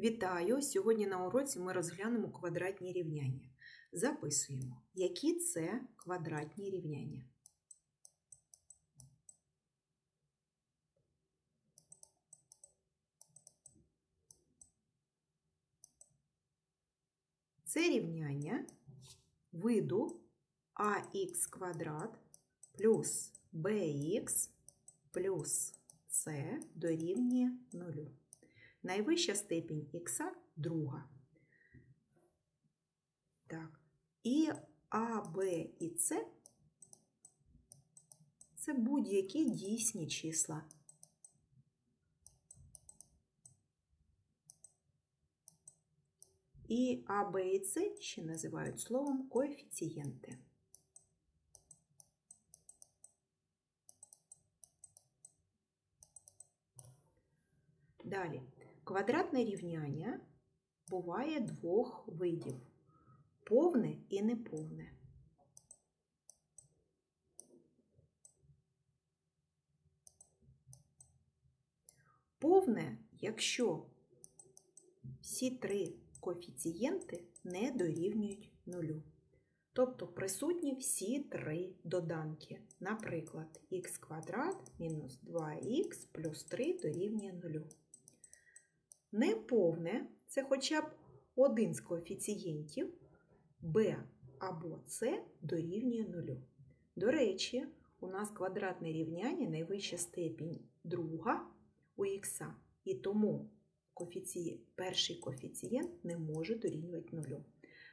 Вітаю! Сьогодні на уроці ми розглянемо квадратні рівняння. Записуємо, які це квадратні рівняння. Це рівняння виду ax квадрат плюс bx плюс c дорівнює 0. Найвища степінь х друга. Так. І А, Б і С це будь-які дійсні числа. І А, Б і С ще називають словом коефіцієнти. Далі. Квадратне рівняння буває двох видів повне і неповне. Повне, якщо всі три коефіцієнти не дорівнюють нулю. Тобто присутні всі три доданки. Наприклад, х квадрат мінус 2х плюс 3 дорівнює нулю. Неповне це хоча б один з коефіцієнтів b або c дорівнює нулю. До речі, у нас квадратне рівняння найвища степінь друга у х, і тому коефіцієнт, перший коефіцієнт не може дорівнювати нулю.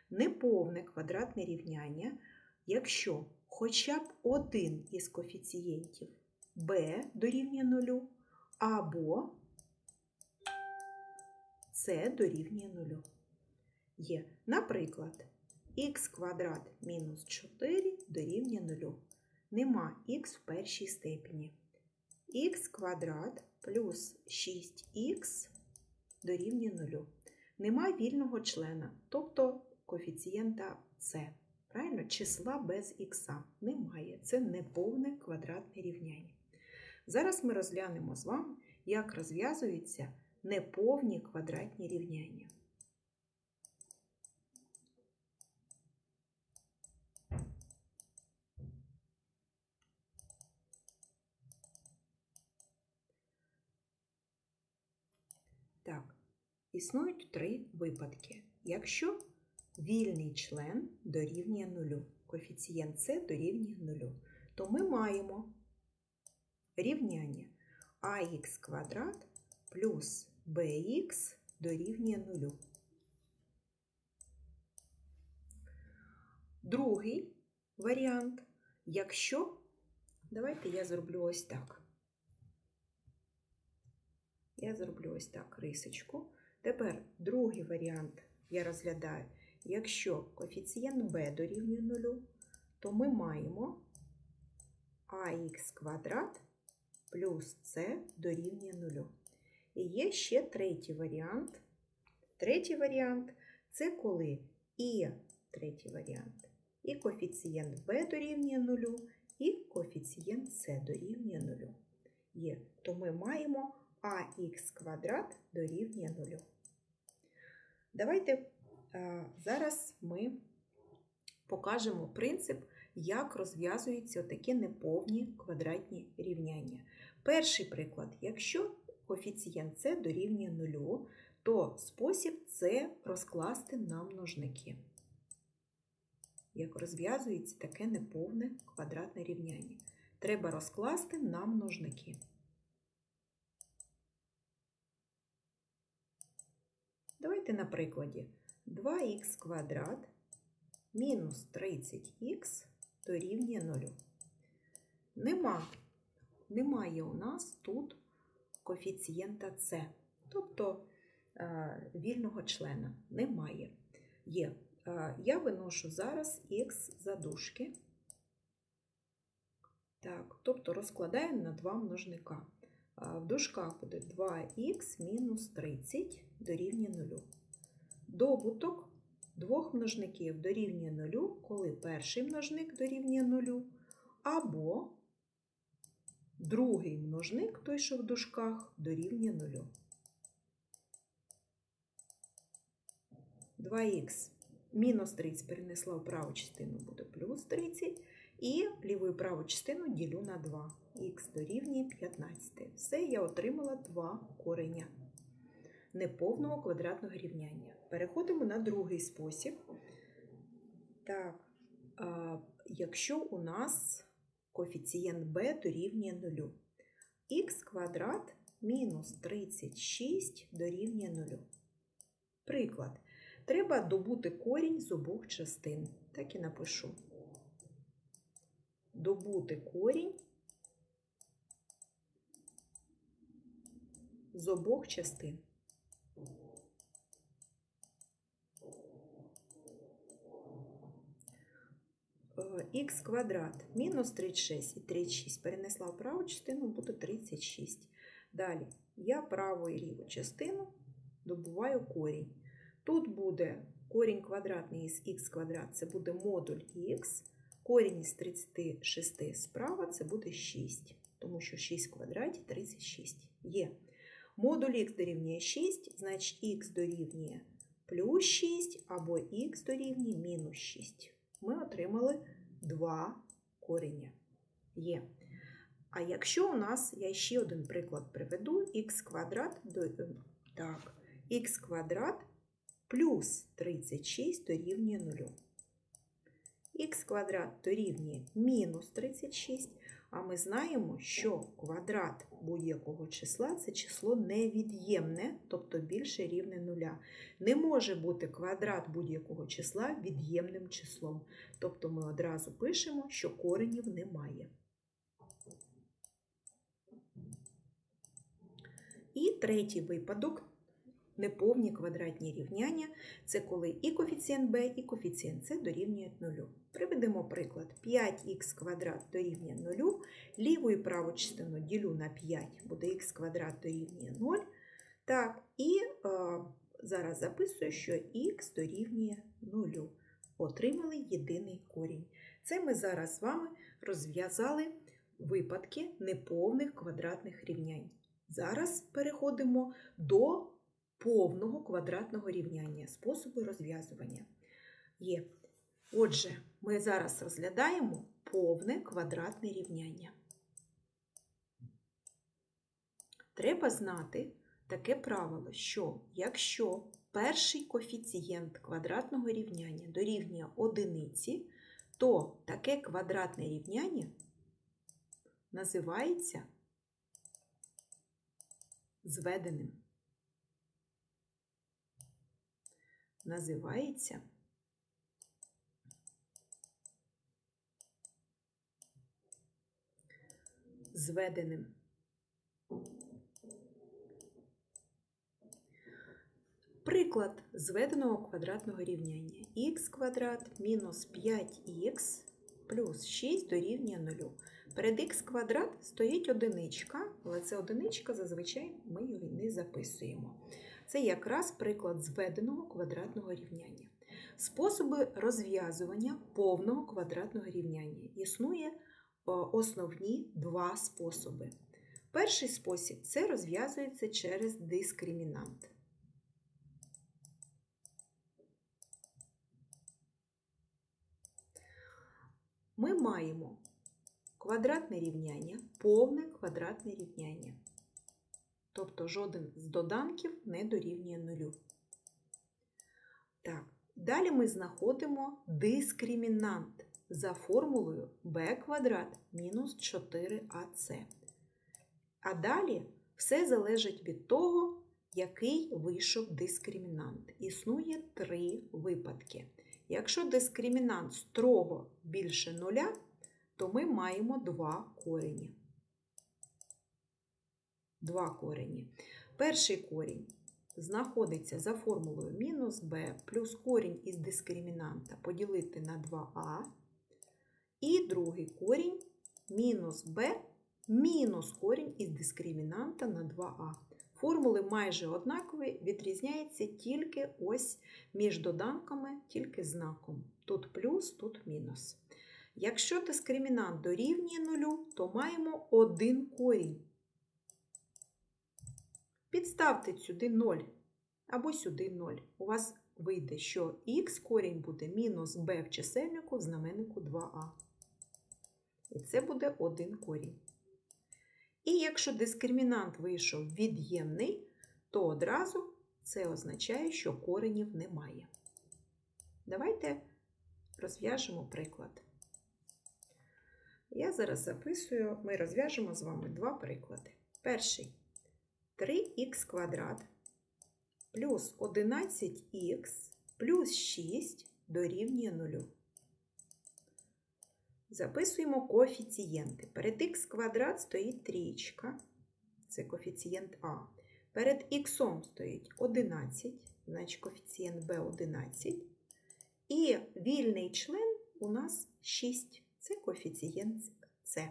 Неповне квадратне рівняння, якщо хоча б один із коефіцієнтів b дорівнює нулю, або це дорівнює нулю. Є, наприклад, х квадрат мінус 4 дорівнює нулю. Нема х в першій степені. х квадрат плюс 6х дорівнює нулю. Нема вільного члена, тобто коефіцієнта c. Правильно? Числа без х немає. Це неповне квадратне рівняння. Зараз ми розглянемо з вами, як розв'язуються неповні квадратні рівняння. Так, існують три випадки. Якщо вільний член дорівнює нулю, коефіцієнт С дорівнює нулю, то ми маємо рівняння ах квадрат плюс bx дорівнює нулю. Другий варіант, якщо, давайте я зроблю ось так. Я зроблю ось так рисочку. Тепер другий варіант я розглядаю, якщо коефіцієнт b дорівнює нулю, то ми маємо ах квадрат плюс c дорівнює нулю. І є ще третій варіант. Третій варіант це коли і третій варіант, і коефіцієнт b дорівнює нулю, і коефіцієнт c дорівнює нулю. Є, то ми маємо ах квадрат дорівнює нулю. Давайте а, зараз ми покажемо принцип, як розв'язуються такі неповні квадратні рівняння. Перший приклад, якщо коефіцієнт С дорівнює нулю, то спосіб це розкласти на множники. Як розв'язується таке неповне квадратне рівняння. Треба розкласти на множники. Давайте на прикладі 2х квадрат мінус 30х дорівнює 0. Нема, немає у нас тут коефіцієнта С, тобто е, вільного члена немає. Є. Е, я виношу зараз х за дужки. Так, тобто розкладаємо на два множника. В дужках буде 2х мінус 30 дорівнює 0. Добуток двох множників дорівнює 0, коли перший множник дорівнює 0, або другий множник, той, що в дужках, дорівнює 0. 2х мінус 30 перенесла в праву частину, буде плюс 30. І ліву і праву частину ділю на 2. Х дорівнює 15. Все, я отримала два кореня неповного квадратного рівняння. Переходимо на другий спосіб. Так, якщо у нас коефіцієнт b дорівнює 0, х квадрат мінус 36 дорівнює 0. Приклад. Треба добути корінь з обох частин. Так і напишу. Добути корінь з обох частин. Х квадрат мінус 36 і 36 перенесла в праву частину, буде 36. Далі я праву і ліву частину добуваю корінь. Тут буде корінь квадратний із х квадрат, це буде модуль х. Корінь із 36 справа це буде 6, тому що 6 в квадраті 36 є. Модуль х дорівнює 6, значить х дорівнює плюс 6 або х дорівнює мінус 6. Ми отримали 2 коріння. Є. А якщо у нас, я ще один приклад приведу, х квадрат, до, так, х квадрат плюс 36 дорівнює 0. х квадрат дорівнює мінус 36, а ми знаємо, що квадрат будь-якого числа це число невід'ємне, тобто більше рівне нуля. Не може бути квадрат будь-якого числа від'ємним числом. Тобто ми одразу пишемо, що коренів немає. І третій випадок неповні квадратні рівняння це коли і коефіцієнт b, і коефіцієнт c дорівнюють нулю. Приведемо приклад. 5х квадрат дорівнює 0, ліву і праву частину ділю на 5, буде х квадрат дорівнює 0. Так, і е, зараз записую, що х дорівнює 0. Отримали єдиний корінь. Це ми зараз з вами розв'язали випадки неповних квадратних рівнянь. Зараз переходимо до повного квадратного рівняння, способу розв'язування. Є. Отже, ми зараз розглядаємо повне квадратне рівняння. Треба знати таке правило, що якщо перший коефіцієнт квадратного рівняння дорівнює одиниці, то таке квадратне рівняння називається зведеним. Називається зведеним. Приклад зведеного квадратного рівняння х квадрат мінус 5х плюс 6 дорівнює 0. Перед х квадрат стоїть одиничка, але це одиничка зазвичай ми її не записуємо. Це якраз приклад зведеного квадратного рівняння. Способи розв'язування повного квадратного рівняння. Існує основні два способи. Перший спосіб це розв'язується через дискримінант. Ми маємо квадратне рівняння, повне квадратне рівняння. Тобто жоден з доданків не дорівнює нулю. Так, далі ми знаходимо дискримінант за формулою b квадрат мінус 4ac. А далі все залежить від того, який вийшов дискримінант. Існує три випадки. Якщо дискримінант строго більше нуля, то ми маємо два корені. Два корені. Перший корінь знаходиться за формулою мінус b плюс корінь із дискримінанта поділити на 2а. І другий корінь мінус b мінус корінь із дискримінанта на 2а. Формули майже однакові, відрізняється тільки ось між доданками, тільки знаком. Тут плюс, тут мінус. Якщо дискримінант дорівнює нулю, то маємо один корінь. Підставте сюди 0 або сюди 0. У вас вийде, що х корінь буде мінус b в чисельнику в знаменнику 2а. І це буде один корінь. І якщо дискримінант вийшов від'ємний, то одразу це означає, що коренів немає. Давайте розв'яжемо приклад. Я зараз записую, ми розв'яжемо з вами два приклади. Перший 3х квадрат плюс 11х плюс 6 дорівнює 0. Записуємо коефіцієнти. Перед х квадрат стоїть трієчка, це коефіцієнт А. Перед х стоїть 11, значить коефіцієнт b 11. І вільний член у нас 6, це коефіцієнт С.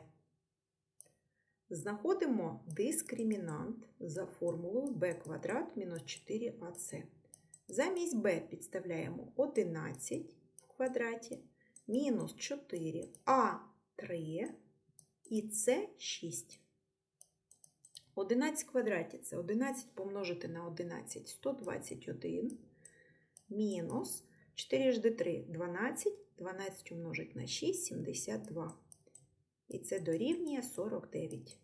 Знаходимо дискримінант за формулою b квадрат мінус 4ac. Замість b підставляємо 11 в квадраті мінус 4 а3 і С 6. 11 в квадраті це 11 помножити на 11 121 мінус 4 жди 3 12, 12 умножить на 6 72. І це дорівнює 49.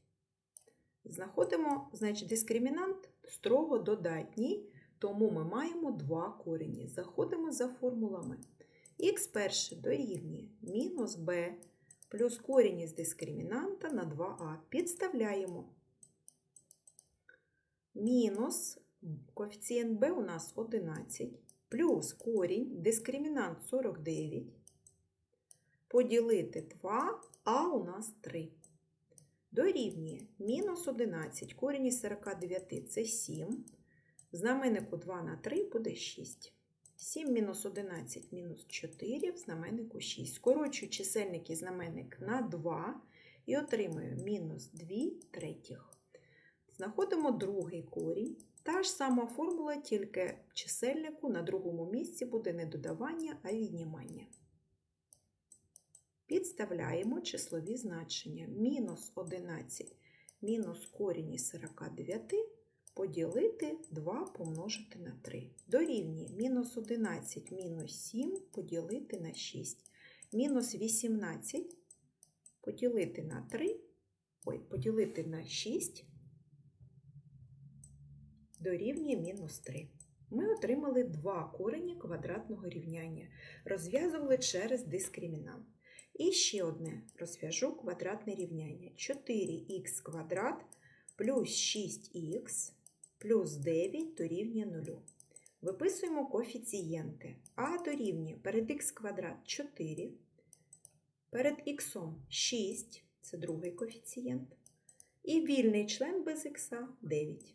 Знаходимо, значить, дискримінант строго додатній, тому ми маємо два корені. Заходимо за формулами. Х перше дорівнює мінус b плюс корінь із дискримінанта на 2а. Підставляємо. Мінус коефіцієнт b у нас 11, плюс корінь, дискримінант 49, поділити 2, а у нас 3. Дорівнює мінус 11, корінь із 49 це 7. Знаменнику 2 на 3 буде 6. 7 мінус 11 мінус 4 в знаменнику 6. Скорочую чисельник і знаменник на 2 і отримую мінус 2 третіх. Знаходимо другий корінь. Та ж сама формула, тільки чисельнику на другому місці буде не додавання, а віднімання. Підставляємо числові значення. Мінус 11 мінус корінь із 49 поділити 2 помножити на 3. Дорівнює мінус 11 мінус 7 поділити на 6. Мінус 18 поділити на 3, ой, поділити на 6 дорівнює мінус 3. Ми отримали два корені квадратного рівняння. Розв'язували через дискримінант. І ще одне розв'яжу квадратне рівняння. 4х квадрат плюс 6х плюс 9 дорівнює 0. Виписуємо коефіцієнти. А дорівнює перед х квадрат 4, перед х 6, це другий коефіцієнт, і вільний член без х 9.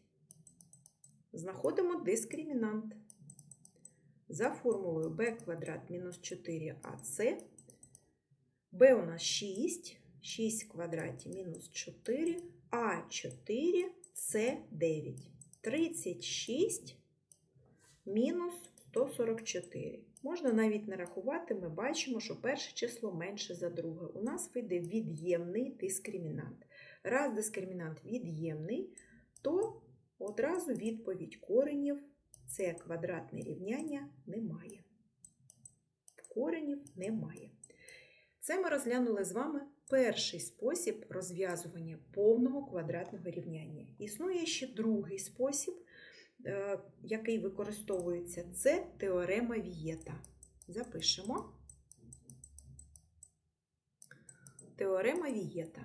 Знаходимо дискримінант. За формулою b квадрат мінус 4ac, b у нас 6, 6 в квадраті мінус 4, а 4 це 9. 36 мінус 144. Можна навіть не рахувати, ми бачимо, що перше число менше за друге. У нас вийде від'ємний дискримінант. Раз дискримінант від'ємний, то одразу відповідь коренів це квадратне рівняння немає. Коренів немає. Це ми розглянули з вами перший спосіб розв'язування повного квадратного рівняння. Існує ще другий спосіб, е, який використовується, це теорема Вієта. Запишемо. Теорема Вієта.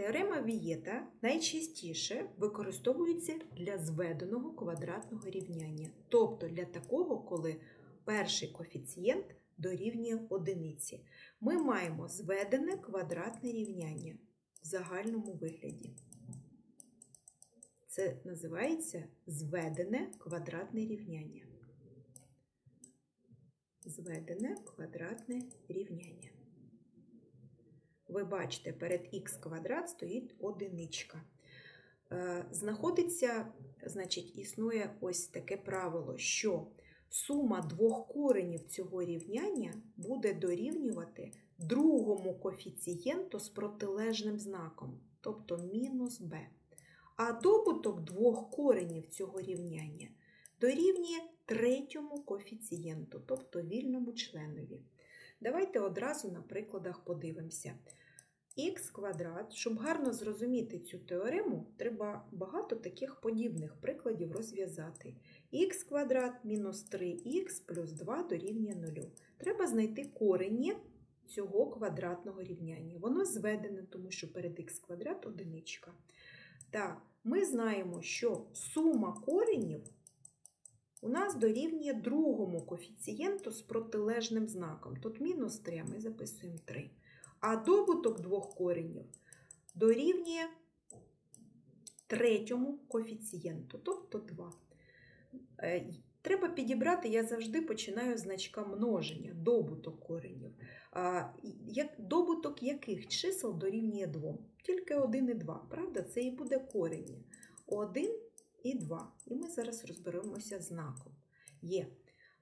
Теорема Вієта найчастіше використовується для зведеного квадратного рівняння, тобто для такого, коли перший коефіцієнт дорівнює одиниці. Ми маємо зведене квадратне рівняння в загальному вигляді. Це називається зведене квадратне рівняння. Зведене квадратне рівняння. Ви бачите, перед х квадрат стоїть одиничка. Е, знаходиться, значить, існує ось таке правило, що сума двох коренів цього рівняння буде дорівнювати другому коефіцієнту з протилежним знаком, тобто мінус b. А добуток двох коренів цього рівняння дорівнює третьому коефіцієнту, тобто вільному членові. Давайте одразу на прикладах подивимося. Х квадрат, щоб гарно зрозуміти цю теорему, треба багато таких подібних прикладів розв'язати. х квадрат мінус 3х плюс 2 дорівнює 0. Треба знайти корені цього квадратного рівняння. Воно зведене, тому що перед х квадрат одиничка. Так, ми знаємо, що сума коренів у нас дорівнює другому коефіцієнту з протилежним знаком. Тут мінус 3, а ми записуємо 3. А добуток двох коренів дорівнює третьому коефіцієнту, тобто 2. Е, Треба підібрати, я завжди починаю з значка множення, добуток коренів. Добуток яких чисел дорівнює 2? Тільки 1 і 2, правда? Це і буде корені. 1 і 2. І ми зараз розберемося знаком. Є.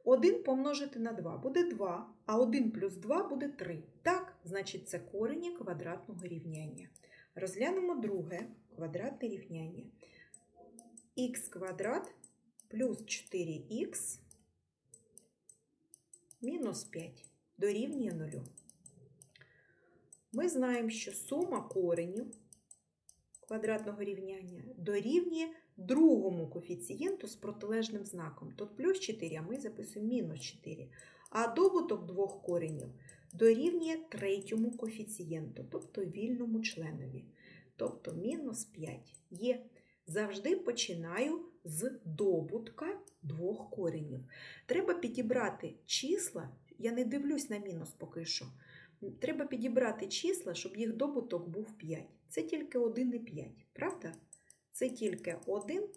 1 помножити на 2 буде 2, а 1 плюс 2 буде 3. Так, значить, це корені квадратного рівняння. Розглянемо друге квадратне рівняння. х квадрат плюс 4х мінус 5 дорівнює 0. Ми знаємо, що сума коренів квадратного рівняння дорівнює другому коефіцієнту з протилежним знаком. Тут плюс 4, а ми записуємо мінус 4. А добуток двох коренів дорівнює третьому коефіцієнту, тобто вільному членові. Тобто мінус 5 є. Завжди починаю з добутка двох коренів. Треба підібрати числа, я не дивлюсь на мінус поки що. Треба підібрати числа, щоб їх добуток був 5. Це тільки 1 і 5, правда? Це тільки 1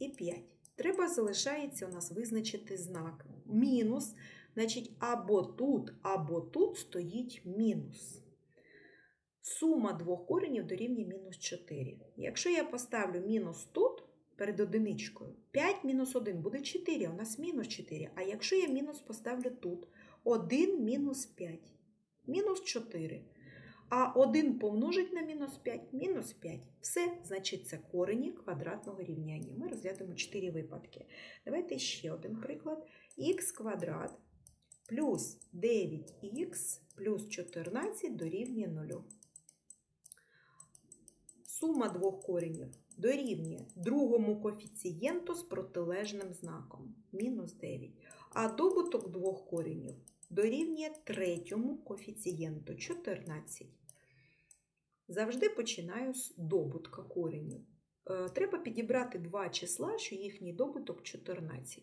і 5. Треба залишається у нас визначити знак. Мінус, значить, або тут, або тут стоїть мінус. Сума двох коренів дорівнює мінус 4. Якщо я поставлю мінус тут, перед одиничкою, 5 мінус 1 буде 4, у нас мінус 4. А якщо я мінус поставлю тут, 1 мінус 5, мінус 4. А 1 помножить на мінус 5, мінус 5. Все, значить, це корені квадратного рівняння. Ми розглянемо 4 випадки. Давайте ще один приклад. х квадрат плюс 9х плюс 14 дорівнює 0. Сума двох коренів дорівнює другому коефіцієнту з протилежним знаком мінус 9. А добуток двох коренів дорівнює третьому коефіцієнту 14. Завжди починаю з добутка коренів. Е, Треба підібрати два числа, що їхній добуток 14.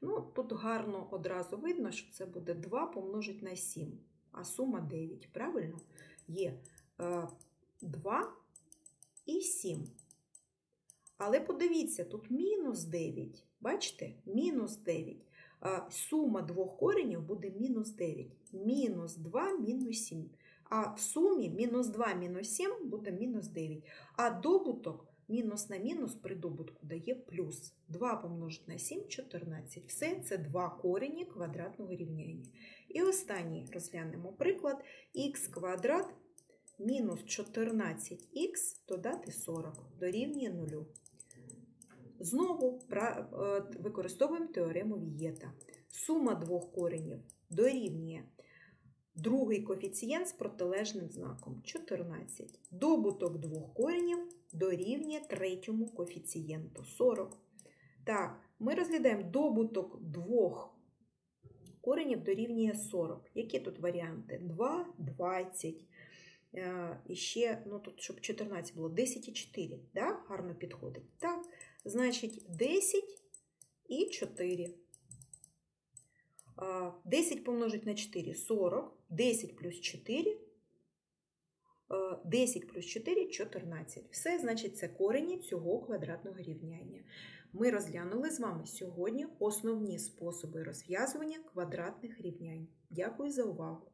Ну, Тут гарно одразу видно, що це буде 2 помножить на 7, а сума 9. Правильно? Є 2 і 7. Але подивіться, тут мінус 9. Бачите? Мінус 9. Сума двох коренів буде мінус 9. Мінус 2, мінус 7. А в сумі мінус 2, мінус 7 буде мінус 9. А добуток мінус на мінус при добутку дає плюс. 2 помножити на 7 14. Все це два корені квадратного рівняння. І останній розглянемо приклад х квадрат мінус 14х додати 40 дорівнює 0. Знову використовуємо теорему Вієта. Сума двох коренів дорівнює другий коефіцієнт з протилежним знаком 14. Добуток двох коренів дорівнює третьому коефіцієнту 40. Так, ми розглядаємо добуток двох коренів дорівнює 40. Які тут варіанти? 2, 20. І ще, ну тут, щоб 14 було, 10 і 4. Да? Гарно підходить. Так, значить 10 і 4. 10 помножить на 4 40, 10 плюс 4, 10 плюс 4 14. Все, значить, це корені цього квадратного рівняння. Ми розглянули з вами сьогодні основні способи розв'язування квадратних рівнянь. Дякую за увагу!